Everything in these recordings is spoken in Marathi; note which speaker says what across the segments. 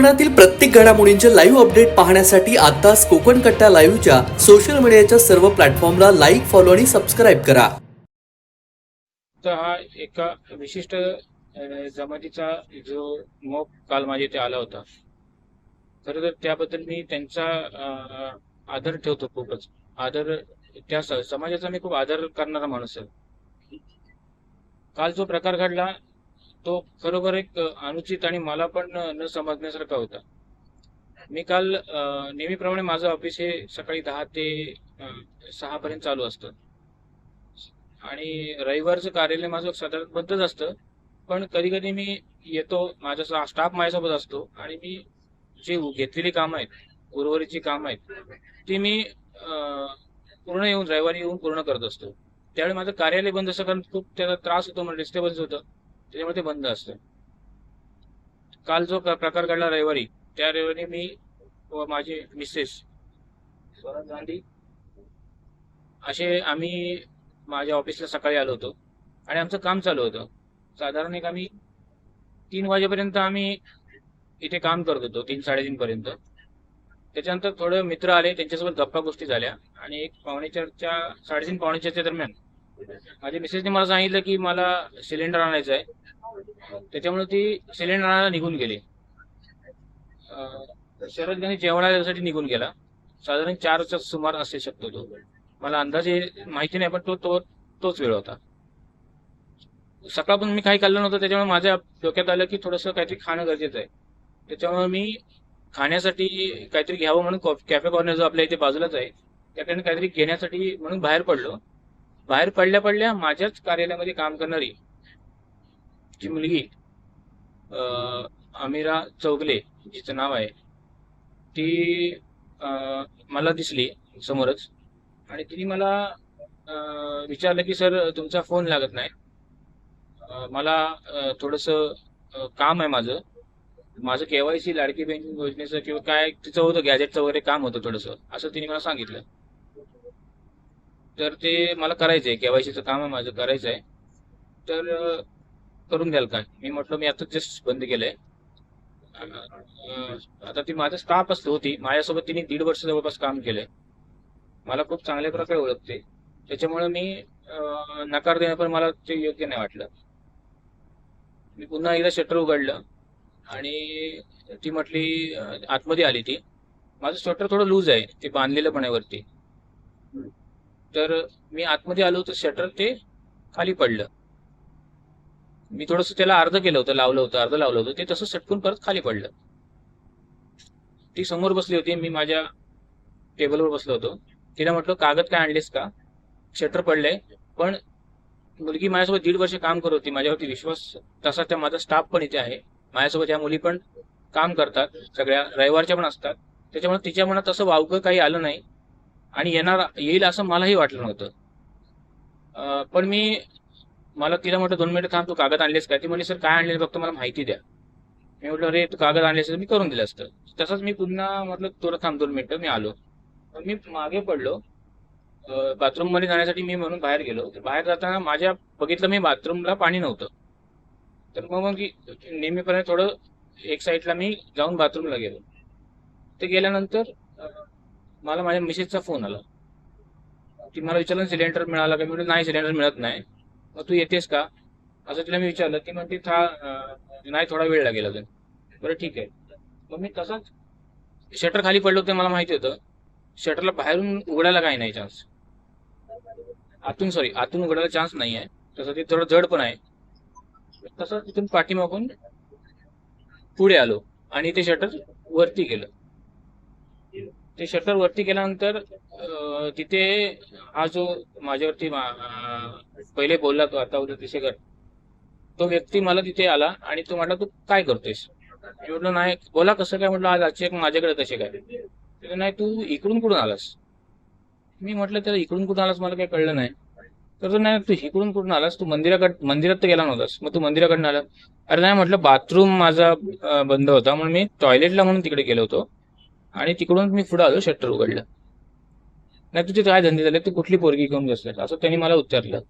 Speaker 1: कोकणातील प्रत्येक घडामोडींचे लाईव्ह अपडेट पाहण्यासाठी आताच कोकण कट्टा लाईव्हच्या सोशल मीडियाच्या सर्व प्लॅटफॉर्मला लाईक फॉलो आणि सबस्क्राईब करा.
Speaker 2: तर हा एका विशिष्ट जमातीचा जो मोप काल माझ्या इथे आला होता. खरं तर त्याबद्दल मी त्यांचा आदर ठेवतो खूपच. आदर त्या समाजाचा मी खूप आदर करणारा माणूस आहे. काल जो प्रकार घडला तो खरोखर एक अनुचित आणि मला पण न समजण्यासारखा होता. मी काल नेहमीप्रमाणे माझं ऑफिस हे सकाळी दहा ते सहा पर्यंत चालू असतं. आणि रविवारचं कार्यालय माझं साधारण बंदच असतं. पण कधी कधी मी येतो माझा स्टाफ माझ्यासोबत असतो आणि मी जी घेतलेली कामं आहेत उर्वरितची कामं आहेत ती मी पूर्ण येऊन रविवारी येऊन पूर्ण करत असतो. त्यावेळी माझं कार्यालय बंद असतं कारण खूप त्याचा त्रास होतो मला डिस्टर्बन्स होतं. त्याच्यामुळे ते बंद असतं काल जो प्रकार घडला रविवारी त्या रविवारी मी व माझे मिसेस स्वराज गांधी असे आम्ही माझ्या ऑफिसला सकाळी आलो होतो. आणि आमचं काम चालू होतं. साधारण एक आम्ही तीन वाजेपर्यंत आम्ही इथे काम करत होतो तीन साडेतीन पर्यंत. त्याच्यानंतर थोडे मित्र आले त्यांच्यासोबत गप्पा गोष्टी झाल्या. आणि एक पावणे चारच्या साडेतीन पावणे चारच्या दरम्यान माझ्या मिसेसने मला सांगितलं की मला सिलेंडर आणायचं आहे. त्याच्यामुळे ती सिलेंडरला निघून गेली. शरद गांधी जेवणासाठी निघून गेला साधारण चारच्या सुमार असू शकतो तो. मला अंदाजे माहिती नाही पण तो तो तोच वेळ होता. सकाळपासून मी काही खाल्लं नव्हतं त्याच्यामुळे माझ्या डोक्यात आलं की थोडंसं काहीतरी खाणं गरजेचं आहे. त्याच्यामुळे मी खाण्यासाठी काहीतरी घ्यावं म्हणून कॅफे कॉर्नर जो आपल्या इथे बाजूलाच आहे त्याकडे काहीतरी घेण्यासाठी म्हणून बाहेर पडलो. बाहेर पडल्या पडल्या माझ्याच कार्यालयामध्ये काम करणारी जी मुलगी अमिरा चौगले जिचं नाव आहे. ती मला दिसली समोरच आणि तिने मला विचारलं की सर तुमचा फोन लागत नाही. मला थोडस थोडंसं काम आहे माझं. माझं केवायसी लाडकी बँकिंग योजनेचं किंवा काय तिचं होतं गॅजेटचं वगैरे काम होतं थोडंसं असं तिने मला सांगितलं. तर ते मला करायचं आहे केवायसीचं काम आहे माझं करायचं आहे तर करून द्याल का? मी म्हटलं मी आता जस्ट बंद केलंय. आता ती माझा स्टाफ असतो होती. माझ्यासोबत तिने दीड वर्ष जवळपास काम केलंय. मला खूप चांगल्या प्रकारे ओळखते. त्याच्यामुळे मी नकार देणं पण मला ते योग्य नाही वाटलं. मी पुन्हा एकदा शटर उघडलं आणि ती म्हटली आतमध्ये आली ती. माझं शटर थोडं लूज आहे ते बांधलेलं पण आहे वरती. तर मी आतमध्ये आलो तर शटर ते खाली पडलं. मी थोडंसं त्याला अर्ध केलं होतं लावलं होतं अर्ध लावलं होतं. ते तसं सटकून परत खाली पडलं. ती समोर बसली होती. मी माझ्या टेबलवर बसलो होतो. तिला म्हटलं कागद काय आणलेस का? शटर पडलंय. पण मुलगी माझ्यासोबत दीड वर्ष काम करत होती. माझ्यावरती विश्वास तसा त्या माझा स्टाफ पण इथे आहे. माझ्यासोबत या मुली पण काम करतात. सगळ्या रविवारच्या पण असतात. त्याच्यामुळे तिच्या मनात असं वावगं काही आलं नाही. आणि येणार येईल असं मलाही वाटलं नव्हतं. पण मी मला तिला म्हटलं दोन मिनिटं थांब तू कागद आणलेस काय ती म्हणजे सर काय आणले फक्त मला माहिती द्या. मी म्हटलं अरे तू कागद आणलेस मी करून दिलं असतं. तसंच मी पुन्हा म्हटलं तुला थांब दोन मिनिटं मी आलो. मी मागे पडलो. बाथरूममध्ये जाण्यासाठी मी म्हणून बाहेर गेलो. तर बाहेर जाताना माझ्या बघितलं मी बाथरूमला पाणी नव्हतं. तर मग मग नेहमीपर्यंत थोडं एक साईडला मी जाऊन बाथरूमला गेलो. ते गेल्यानंतर मला माझ्या मिसेसचा फोन आला. ती मला विचारलं सिलेंडर मिळाला का? मी म्हटलं नाही सिलेंडर मिळत नाही. तू येतेस का? असं तिला मी विचारलं. की म्हणते था नाही थोडा वेळ लागेल अजून. बरं ठीक आहे. मग मी तसाच शटर खाली पडलं होतं मला माहिती होतं. शटरला बाहेरून उघडायला काही नाही चान्स आतून सॉरी आतून उघडायला चान्स नाही आहे. तसं ते थोडं जड पण आहे. तसं तिथून पाठीमागून पुढे आलो आणि ते शटर वरती गेलं. ते शटर वरती केल्यानंतर तिथे हा जो माझ्यावरती मा- पहिले बोलला तो आता उद्या तिथे तो व्यक्ती मला तिथे आला आणि तो म्हटला तू काय करतोयस? मी म्हटलं नाही बोला कसं काय? म्हटलं आज आजचे माझ्याकडे कसे काय? नाही तू इकडून कुठून आलास? मी म्हटलं त्याला इकडून कुठून आलास मला काही कळलं नाही. तर तो नाही तू इकडून कुठून आलास? तू मंदिराकड मंदिरात तर गेला नव्हतास मग तू मंदिराकडनं आला. अरे नाही म्हटलं बाथरूम माझा बंद होता म्हणून मी टॉयलेटला म्हणून तिकडे गेलो होतो. आणि तिकडून मी पुढे आलो शटर उघडलं. नाही तुझे काय धंदे झाले तू कुठली पोरगी घेऊन बसले असं त्यांनी मला उत्तरलं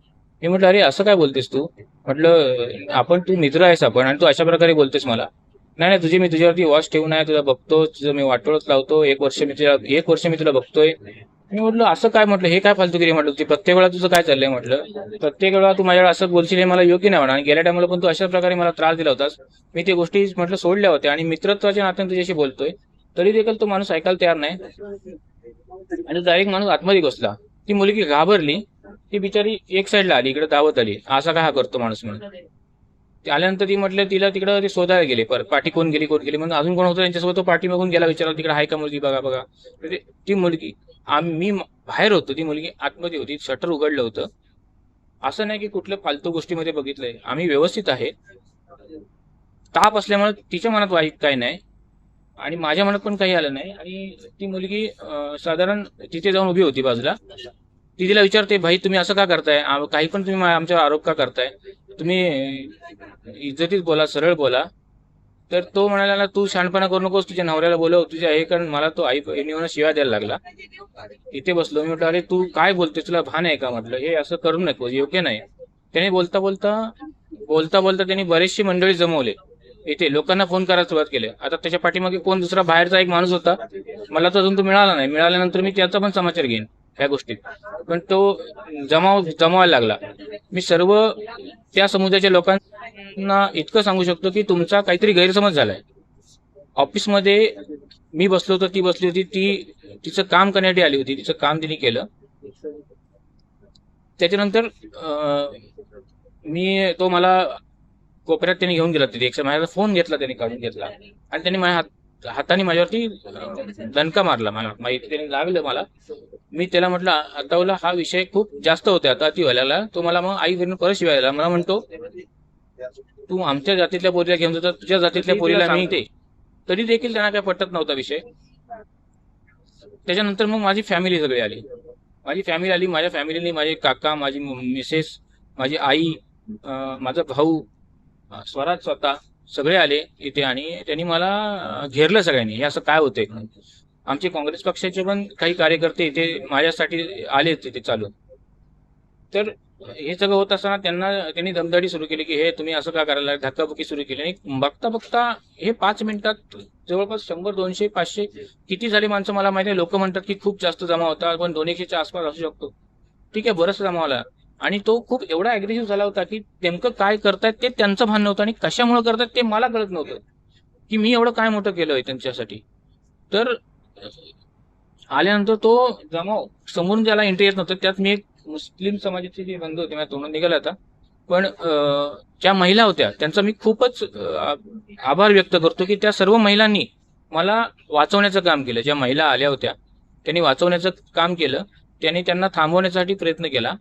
Speaker 2: मी म्हटलं अरे असं काय बोलतेस तू? म्हटलं आपण तू मित्र आहेस आपण आणि तू अशा प्रकारे बोलतेस मला. नाही नाही तुझी मी तुझ्यावरती वॉच ठेवून आहे तुला बघतो तुझं मी वाटोळच लावतो एक वर्ष मी तुझ्या एक वर्ष मी तुला बघतोय. मी म्हटलं असं काय? म्हटलं हे काय फालतूगिरी म्हटलं तुझी प्रत्येक वेळा तुझं काय चाललंय? म्हटलं प्रत्येक वेळा तू माझ्याकडे असं बोलशील हे मला योग्य नाही म्हणा. आणि गेल्या टायमाला पण तू अशा प्रकारे मला त्रास दिला होतास. मी ते गोष्टी म्हटलं सोडल्या होत्या आणि मित्रत्वाच्या नात्याने तुझ्याशी बोलतोय. तरी देखील तो माणूस ऐकायला तयार नाही. आणि डायरेक्ट माणूस आतमध्ये घुसला. ती मुलगी घाबरली. ती बिचारी एक साईडला आली इकडे धावत आली. असा काय हा करतो माणूस म्हणून? ती आल्यानंतर ती म्हटलं तिला तिकडं ते शोधायला गेले. परत पाठी कोण गेली कोण गेली? म्हणून अजून कोण होतं त्यांच्यासोबत? तो पाठी मागून गेला विचारला तिकडे आहे का मुलगी? बघा बघा. ती मुलगी आम्ही मी बाहेर होतो. ती मुलगी आतमध्ये होती. शटर उघडलं होतं. असं नाही की कुठल्या फालतू गोष्टीमध्ये बघितलंय. आम्ही व्यवस्थित आहे. ताप असल्यामुळे तिच्या मनात वाईट काही नाही. आणि माझ्या मनात पण काही आलं नाही. आणि ती मुलगी साधारण तिथे जाऊन उभी होती बाजूला. ती तिला विचारते भाई तुम्ही असं का करताय? काही पण तुम्ही आमच्या आमच्यावर आरोप का करताय? तुम्ही इज्जतीत बोला सरळ बोला. तर तो म्हणाला तू शहाणपणा करू नकोस तुझ्या नवऱ्याला बोलव तुझ्या हे कारण मला तो आई येऊन शिवाय द्यायला लागला. इथे बसलो. मी म्हटलं अरे तू काय बोलतोय तुला भान आहे का? म्हटलं हे असं करू नको योग्य नाही. त्याने बोलता बोलता बोलता बोलता त्यांनी बरेचशी मंडळी जमवले. इथे लोकांना फोन करायला सुरुवात केली. आता त्याच्या पाठीमागे कोण दुसरा बाहेरचा एक माणूस होता मला तर अजून तो मिळाला नाही. मिळाल्यानंतर मी त्याचा पण समाचार घेईन ह्या गोष्टीत. पण तो जमाव जमावायला लागला. मी सर्व त्या समुदायाच्या लोकांना इतकं सांगू शकतो की तुमचा काहीतरी गैरसमज झालाय. ऑफिसमध्ये मी बसलो होतो ती बसली होती ती तिचं काम करण्यासाठी आली होती तिचं काम तिने केलं. त्याच्यानंतर मी तो मला कोपऱ्यात त्यांनी घेऊन गेला तिथे. एक माझ्या फोन घेतला त्यांनी काढून घेतला. आणि त्यांनी माझ्या हात हाताने माझ्यावरती दणका मारला. मला माहिती त्यांनी लागलं मला. मी त्याला म्हटलं आता हा विषय खूप जास्त होते आता अति व्हायला तो मला मग आई घरून परत शिवायला मला म्हणतो तू आमच्या जातीतल्या पोरीला घेऊन जातात तुझ्या जातीतल्या पोरीला मी ते तरी देखील त्यांना काय पटत नव्हता विषय. त्याच्यानंतर मग माझी फॅमिली सगळी आली. माझी फॅमिली आली. माझ्या फॅमिलीने माझे काका माझी मिसेस माझी आई माझा भाऊ स्वराज स्वतः सगळे आले इथे आणि त्यांनी मला घेरलं सगळ्यांनी. हे असं काय होतंय? आमचे काँग्रेस पक्षाचे पण काही कार्यकर्ते इथे माझ्यासाठी आले तिथे चालून. तर हे सगळं होत असताना त्यांना त्यांनी दमदाडी सुरू केली की हे तुम्ही असं का करायला धक्काबुक्की सुरू केली. आणि बघता बघता हे पाच मिनिटात जवळपास शंभर दोनशे पाचशे किती झाली माणसं? मला माहिती आहे लोक म्हणतात की खूप जास्त जमा होता पण दोन एकशेच्या आसपास असू शकतो. ठीक आहे बरंच जमा आला. आणि तो खूप एवढा अग्रेसिव्ह झाला होता की नेमकं काय करतायत ते त्यांचं भान नव्हतं आणि कशामुळे करतायत ते मला कळत नव्हतं की मी एवढं काय मोठं केलं आहे त्यांच्यासाठी. तर आल्यानंतर तो जमाव समोरून ज्याला एंट्री येत नव्हतं त्यात मी एक मुस्लिम समाजाचे जे बंधू होते माझ्या तोंडून निघाला होता पण ज्या महिला होत्या त्यांचा मी खूपच आभार व्यक्त करतो की त्या सर्व महिलांनी मला वाचवण्याचं काम केलं. ज्या महिला आल्या होत्या त्यांनी वाचवण्याचं काम केलं. त्यांनी त्यांना थांबवण्यासाठी प्रयत्न केला.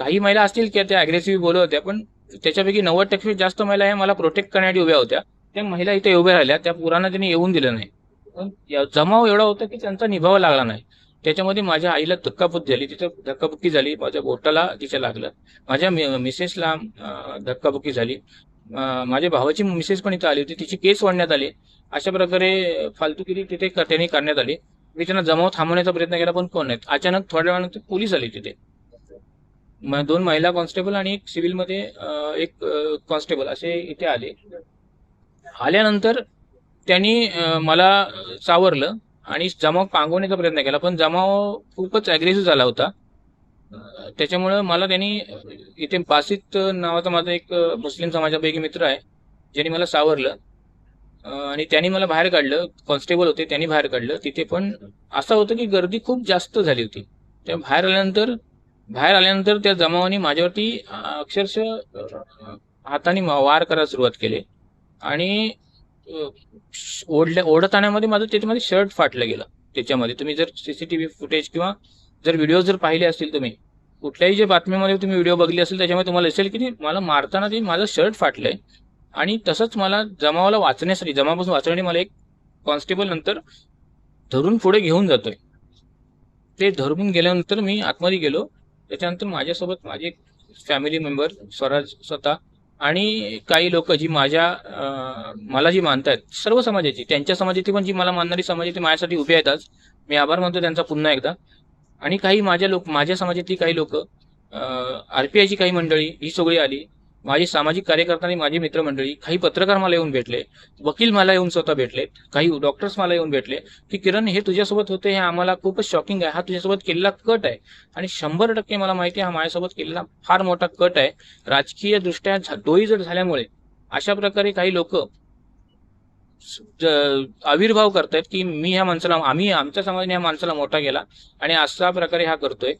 Speaker 2: काही महिला असतील की त्या अग्रेसिव्ह बोलत होत्या पण त्याच्यापैकी नव्वद टक्के जास्त महिला ह्या मला प्रोटेक्ट करण्यासाठी उभ्या होत्या. त्या महिला इथे उभ्या राहिल्या त्या पुरांना त्यांनी येऊन दिलं नाही. पण जमाव एवढा होता की त्यांचा निभाव लागला नाही. त्याच्यामध्ये माझ्या आईला धक्काबुक झाली तिथं धक्काबुक्की झाली माझ्या बोटाला तिच्या लागलं. माझ्या मिसेसला धक्काबुक्की झाली. माझ्या भावाची मिसेस पण इथं आली होती तिची केस वाढण्यात आली. अशा प्रकारे फालतूगिरी तिथे त्यांनी करण्यात आली. मी त्यांना जमाव थांबवण्याचा प्रयत्न केला पण कोण नाहीत. अचानक थोड्या वेळानंतर पोलीस आले तिथे. दोन महिला कॉन्स्टेबल आणि एक सिव्हिलमध्ये एक कॉन्स्टेबल असे इथे आले. आल्यानंतर त्यांनी मला सावरलं आणि जमाव पांगवण्याचा प्रयत्न केला पण जमाव खूपच अग्रेसिव्ह झाला होता. त्याच्यामुळं मला त्यांनी इथे बासित नावाचा माझा एक मुस्लिम समाजापैकी मित्र आहे ज्यांनी मला सावरलं. आणि त्यांनी मला बाहेर काढलं कॉन्स्टेबल होते त्यांनी बाहेर काढलं. तिथे पण असं होतं की गर्दी खूप जास्त झाली होती. त्या बाहेर आल्यानंतर बाहेर आल्यानंतर त्या जमावाने माझ्यावरती अक्षरशः हाताने मा- वार करायला सुरुवात केली. आणि ओढल्या ओढताण्यामध्ये माझं त्याच्यामध्ये शर्ट फाटलं गेलं. त्याच्यामध्ये तुम्ही जर सीसीटीव्ही फुटेज किंवा जर व्हिडिओ जर पाहिले असतील तुम्ही कुठल्याही जे बातमीमध्ये तुम्ही व्हिडिओ बघली असेल त्याच्यामध्ये तुम्हाला दिसेल की ते मला मारताना ते माझं शर्ट फाटलंय. आणि तसंच मला जमावाला वाचण्यासाठी जमावापासून वाचण्यासाठी मला एक कॉन्स्टेबल नंतर धरून पुढे घेऊन जातोय. ते धरून गेल्यानंतर मी आतमध्ये गेलो. त्याच्यानंतर माझ्यासोबत माझे फॅमिली मेंबर स्वराज स्वतः आणि काही लोक जी माझ्या मला जी मानतायत सर्व समाजाची त्यांच्या समाजाची पण जी मला मानणारी समाजाची माझ्यासाठी उभी आहेत आज. मी आभार मानतो त्यांचा पुन्हा एकदा. आणि काही माझ्या लोक माझ्या समाजातली काही लोक आरपीआयची काही मंडळी ही सगळी आली. माझे सामाजिक कार्यकर्ता आणि माझी मित्रमंडळी काही पत्रकार मला येऊन भेटले वकील मला येऊन स्वतः भेटले काही डॉक्टर्स मला येऊन भेटले की किरण हे तुझ्यासोबत होते हे आम्हाला खूपच शॉकिंग आहे. हा तुझ्यासोबत केलेला कट आहे. आणि शंभर टक्के मला माहिती आहे हा माझ्यासोबत केलेला फार मोठा कट आहे. राजकीय दृष्ट्या डोईजड झाल्यामुळे अशा प्रकारे काही लोक आविर्भाव करतायत की मी ह्या माणसाला आम्ही आमच्या समाजाने ह्या माणसाला मोठा केला आणि अशा प्रकारे हा करतोय.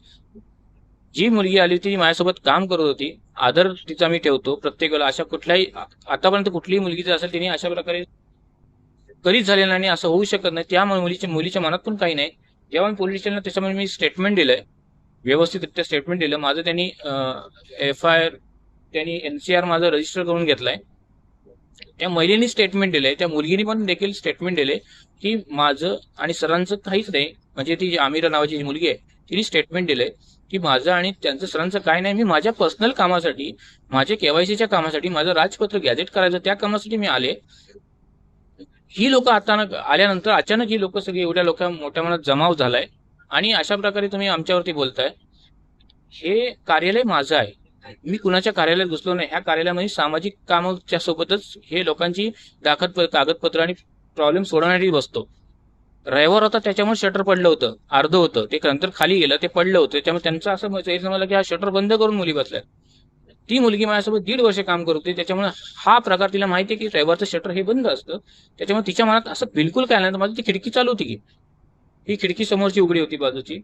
Speaker 2: जी मुलगी आली होती ती माझ्यासोबत काम करत होती. आदर तिचा मी ठेवतो. प्रत्येक वेळेला अशा कुठल्याही आतापर्यंत कुठलीही मुलगी जर असेल तिने अशा प्रकारे कधीच झालेलं नाही आणि असं होऊ शकत नाही. त्या मुलीच्या मुलीच्या मनात पण काही नाही. जेव्हा मी पोलीस स्टेशनला त्याच्यामध्ये मी स्टेटमेंट दिलंय. व्यवस्थितरित्या स्टेटमेंट दिलं माझं त्यांनी एफ आय आर त्यांनी एनसीआर माझं रजिस्टर करून घेतलाय. त्या महिलेने स्टेटमेंट दिलंय. त्या मुलगीने पण देखील स्टेटमेंट दिले की माझं आणि सरांचं काहीच नाही. म्हणजे ती जी आमिरा नावाची जी मुलगी आहे तिने स्टेटमेंट दिलंय. की माझं आणि त्यांचं सरांचं काय नाही मी माझ्या पर्सनल कामासाठी माझ्या केवायसीच्या कामासाठी माझं राजपत्र गॅजेट करायचं त्या कामासाठी मी आले. ही लोक आता आल्यानंतर अचानक ही लोक सगळी एवढ्या लोक मोठ्या मनात जमाव झालाय. आणि अशा प्रकारे तुम्ही आमच्यावरती बोलताय. हे कार्यालय माझं आहे. मी कुणाच्या कार्यालयात घुसलो नाही. ह्या कार्यालयामध्ये सामाजिक कामाच्या सोबतच हे लोकांची दाखल कागदपत्र आणि प्रॉब्लेम सोडवण्यासाठी बसतो. रविवार होता त्याच्यामुळे शटर पडलं होतं. अर्ध होतं. ते नंतर खाली गेलं ते पडलं होतं. त्यामुळे त्यांचं असं गैरसमजलं की हा शटर बंद करून मुली बसल्या ती मुलगी माझ्यासोबत दीड वर्ष काम करत होती. त्याच्यामुळे हा प्रकार तिला माहिती आहे की ड्रायव्हरचं शटर हे बंद असतं. त्याच्यामुळे तिच्या मनात असं बिलकुल काय नाही. माझी ती खिडकी चालू होती की. ही खिडकी समोरची उघडी होती बाजूची.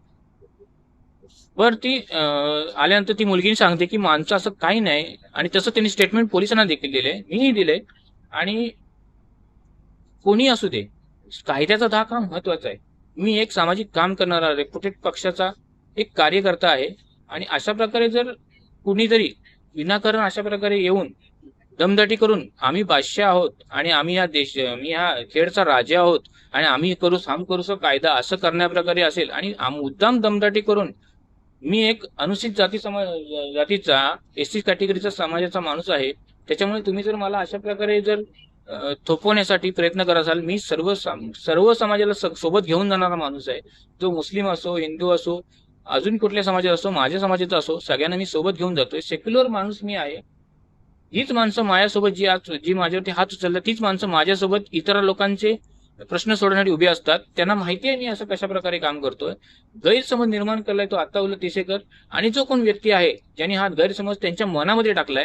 Speaker 2: बर ती आल्यानंतर ती मुलगीने सांगते की माणसं असं काही नाही. आणि तसं त्यांनी स्टेटमेंट पोलिसांना देखील दिले मीही दिले आणि कोणी असू दे. कायद्याचा धाक हा महत्त्वाचा आहे. मी एक सामाजिक काम करणारा रेप्युटेड पक्षाचा एक कार्यकर्ता आहे आणि अशा प्रकारे जर कुणीतरी विनाकारण अशा प्रकारे येऊन दमदाटी करून आम्ही बादशाह आहोत आणि आम्ही या देश मी या खेडचा राजा आहोत आणि आम्ही करू साम करू कायदा असं करण्याप्रकारे असेल आणि मुद्दाम दमदाटी करून मी एक अनुसूचित जाती समाज जातीचा एस सी कॅटेगरीचा समाजाचा माणूस आहे. त्याच्यामुळे तुम्ही जर मला अशा प्रकारे जर थोपवण्यासाठी प्रयत्न करत असाल मी सर्व सर्व समाजाला सोबत घेऊन जाणारा माणूस आहे. जो मुस्लिम असो हिंदू असो अजून कुठल्या समाजात असो माझ्या समाजाचा असो सगळ्यांना मी सोबत घेऊन जातोय. सेक्युलर माणूस मी आहे. हीच माणसं माझ्यासोबत जी आज जी माझ्यावरती हात उचलला तीच माणसं माझ्यासोबत इतर लोकांचे प्रश्न सोडण्यासाठी उभे असतात. त्यांना माहिती आहे मी असं कशा प्रकारे काम करतोय. गैरसमज निर्माण केलाय तो आता उलट तिसेकर. आणि जो कोण व्यक्ती आहे ज्यांनी हा गैरसमज त्यांच्या मनामध्ये टाकलाय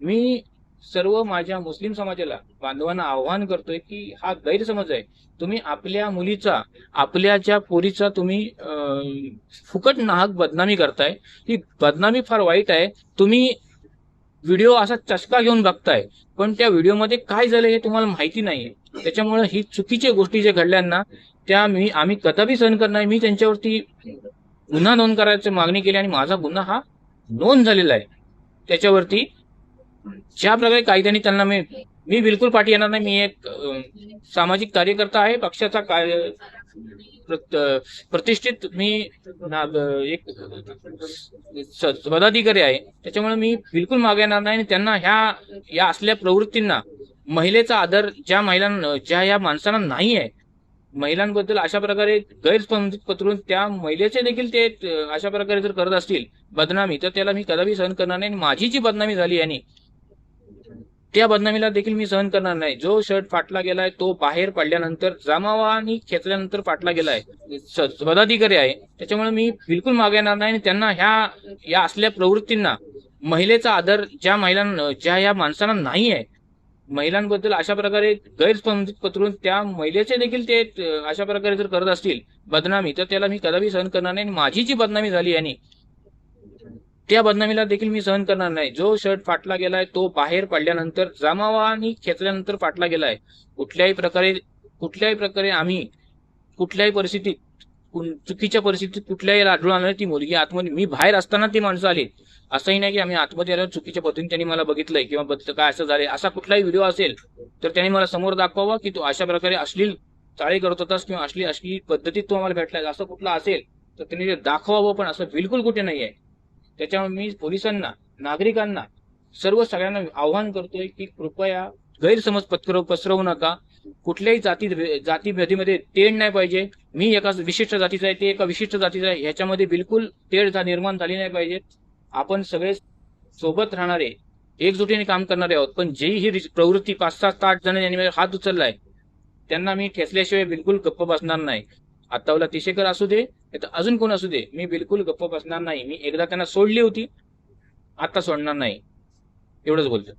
Speaker 2: मी सर्व माझ्या मुस्लिम समाजाला बांधवांना आव्हान करतोय की हा गैरसमज आहे. तुम्ही आपल्या मुलीचा आपल्या ज्या पोरीचा तुम्ही फुकट नाहक बदनामी करताय. ही बदनामी फार वाईट आहे. तुम्ही व्हिडिओ असा चस्का घेऊन बघताय. पण त्या व्हिडिओमध्ये काय झालं हे तुम्हाला माहिती नाहीये. त्याच्यामुळे ही चुकीच्या गोष्टी जे घडल्यांना त्या मी आम्ही कदापि सहन करणार मी त्यांच्यावरती गुन्हा नोंद करायची मागणी केली आणि माझा गुन्हा हा नोंद झालेला आहे. त्याच्यावरती ज्या प्रकारे कायद्याने त्यांना मी मी बिलकुल पाठी येणार नाही. मी एक सामाजिक कार्यकर्ता आहे. पक्षाचा काय प्रतिष्ठित मी एक पदाधिकारी आहे. त्याच्यामुळे मी बिलकुल मागे येणार नाही आणि त्यांना ह्या या असल्या प्रवृत्तींना महिलेचा आदर ज्या महिलांना ज्या या माणसांना नाही आहे महिलांबद्दल अशा प्रकारे गैरसमज पत्रून त्या महिलेचे देखील ते अशा प्रकारे जर करत असतील बदनामी तर त्याला मी कदापि सहन करणार नाही. माझी जी बदनामी झाली यांनी त्या बदनामीला देखील मी सहन करणार नाही. जो शर्ट फाटला गेलाय तो बाहेर पडल्यानंतर जमावानी खेचल्यानंतर फाटला गेलाय. पदाधिकारी आहे. त्याच्यामुळे मी बिलकुल मागे येणार नाही आणि त्यांना ह्या या असल्या प्रवृत्तींना महिलेचा आदर ज्या महिलांना ज्या या माणसांना नाही आहे महिलांबद्दल अशा प्रकारे गैरसमज पत्रून त्या महिलेचे देखील ते अशा प्रकारे जर करत असतील बदनामी तर त्याला मी कदापि सहन करणार नाही आणि माझी जी बदनामी झाली यांनी त्या बदनामीला देखील मी सहन करणार नाही. जो शर्ट फाटला गेलाय तो बाहेर पडल्यानंतर जमावा आणि खेचल्यानंतर फाटला गेलाय. कुठल्याही प्रकारे कुठल्याही प्रकारे आम्ही कुठल्याही परिस्थितीत चुकीच्या परिस्थितीत कुठल्याही आढळून आलं ती मुलगी आतमध्ये मी बाहेर असताना ती माणसं आली. असंही नाही की आम्ही आतमध्ये आल्यावर चुकीच्या पद्धतीने त्यांनी मला बघितलंय किंवा काय असं झालंय. असा कुठलाही व्हिडिओ असेल तर त्यांनी मला समोर दाखवावा की तू अशा प्रकारे अश्लील चाळी करत होतास किंवा अश्लील अश्लील पद्धतीत तू आम्हाला भेटलाय. असं कुठलं असेल तर त्यांनी दाखवावं पण असं बिलकुल कुठे नाही आहे त्याच्यामुळे मी पोलिसांना नागरिकांना सर्व सगळ्यांना आव्हान करतोय की कृपया गैरसमज पत्र पसरवू नका. कुठल्याही जाती जाती भेदीमध्ये तेढ नाही पाहिजे. मी एका विशिष्ट जातीचा आहे ते एका विशिष्ट जातीचा आहे. ह्याच्यामध्ये बिलकुल तेढ निर्माण झाली नाही पाहिजे. आपण सगळे सोबत राहणारे एकजुटीने काम करणारे आहोत. पण जे ही प्रवृत्ती पाच सात आठ जण यांनी हात उचललाय त्यांना मी ठेचल्याशिवाय बिलकुल गप्प बसणार नाही. आत्तावला तिशेकर असू दे अजून कोण असू दे. मी बिलकुल गप्प बसणार नाही. मी एकदा त्यांना सोडली होती आता सोडणार नाही. एवढंच बोलतो